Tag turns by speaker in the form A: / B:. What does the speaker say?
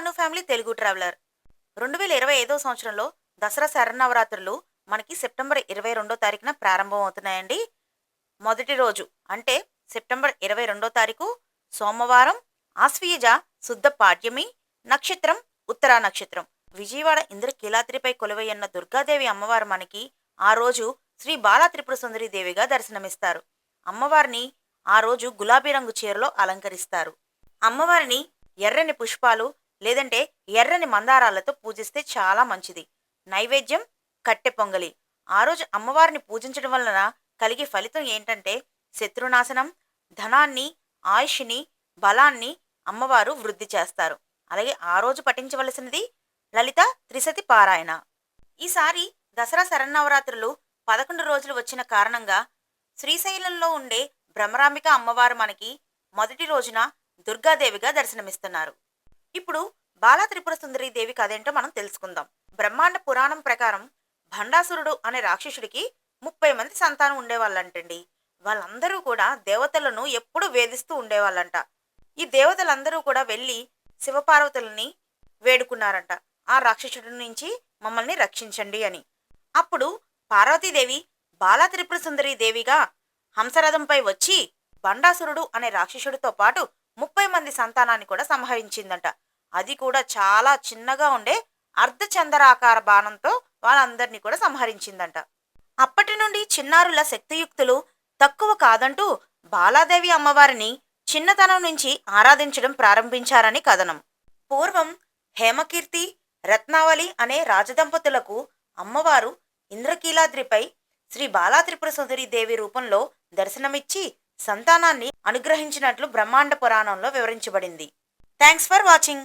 A: అను family Telugu traveller. రెండు వేల ఇరవై ఐదో సంవత్సరంలో దసరా శరణవరాత్రులు మనకి సెప్టెంబర్ ఇరవై రెండో తారీఖున ప్రారంభం అవుతున్నాయండి మొదటి రోజు అంటే సెప్టెంబర్ ఇరవై రెండో తారీఖు సోమవారం ఆశ్వీయజ శుద్ధ పాడ్యమి నక్షత్రం ఉత్తరా నక్షత్రం. విజయవాడ ఇంద్రకీలాద్రిపై కొలువయ్యన్న దుర్గాదేవి అమ్మవారు మనకి ఆ రోజు శ్రీ బాలా త్రిపుర సుందరి దేవిగా దర్శనమిస్తారు. అమ్మవారిని ఆ రోజు గులాబీ రంగు చీరలో అలంకరిస్తారు. అమ్మవారిని ఎర్రని పుష్పాలు లేదంటే ఎర్రని మందారాలతో పూజిస్తే చాలా మంచిది. నైవేద్యం కట్టె పొంగలి. ఆ రోజు అమ్మవారిని పూజించడం వలన కలిగే ఫలితం ఏంటంటే శత్రునాశనం ధనాన్ని ఆయుష్ని బలాన్ని అమ్మవారు వృద్ధి చేస్తారు. అలాగే ఆ రోజు పఠించవలసినది లలిత త్రిసతి పారాయణ. ఈసారి దసరా శరన్నవరాత్రులు పదకొండు రోజులు వచ్చిన కారణంగా శ్రీశైలంలో ఉండే భ్రమరాంబిక అమ్మవారు మనకి మొదటి రోజున దుర్గాదేవిగా దర్శనమిస్తున్నారు. ఇప్పుడు బాలా త్రిపుర సుందరి దేవి కథేంటో మనం తెలుసుకుందాం. బ్రహ్మాండ పురాణం ప్రకారం భండాసురుడు అనే రాక్షసుడికి ముప్పై మంది సంతానం ఉండేవాళ్ళంటండి. వాళ్ళందరూ కూడా దేవతలను ఎప్పుడూ వేధిస్తూ ఉండేవాళ్ళంట. ఈ దేవతలందరూ కూడా వెళ్ళి శివపార్వతులని వేడుకున్నారంట. ఆ రాక్షసుడి నుంచి మమ్మల్ని రక్షించండి అని. అప్పుడు పార్వతీదేవి బాలా త్రిపుర సుందరి దేవిగా హంసరథంపై వచ్చి బండాసురుడు అనే రాక్షసుడితో పాటు ముప్పై మంది సంతానాన్ని కూడా సంహరించిందంట. అది కూడా చాలా చిన్నగా ఉండే అర్ధచందరాకార బాణంతో వాళ్ళందరినీ కూడా సంహరించిందంట. అప్పటి నుండి చిన్నారుల శక్తియుక్తులు తక్కువ కాదంటూ బాలాదేవి అమ్మవారిని చిన్నతనం నుంచి ఆరాధించడం ప్రారంభించారని కథనం. పూర్వం హేమకీర్తి రత్నావళి అనే రాజదంపతులకు అమ్మవారు ఇంద్రకీలాద్రిపై శ్రీ బాలాత్రిపుర సుందరి దేవి రూపంలో దర్శనమిచ్చి సంతానాన్ని అనుగ్రహించినట్లు బ్రహ్మాండ పురాణంలో వివరించబడింది. Thanks for watching.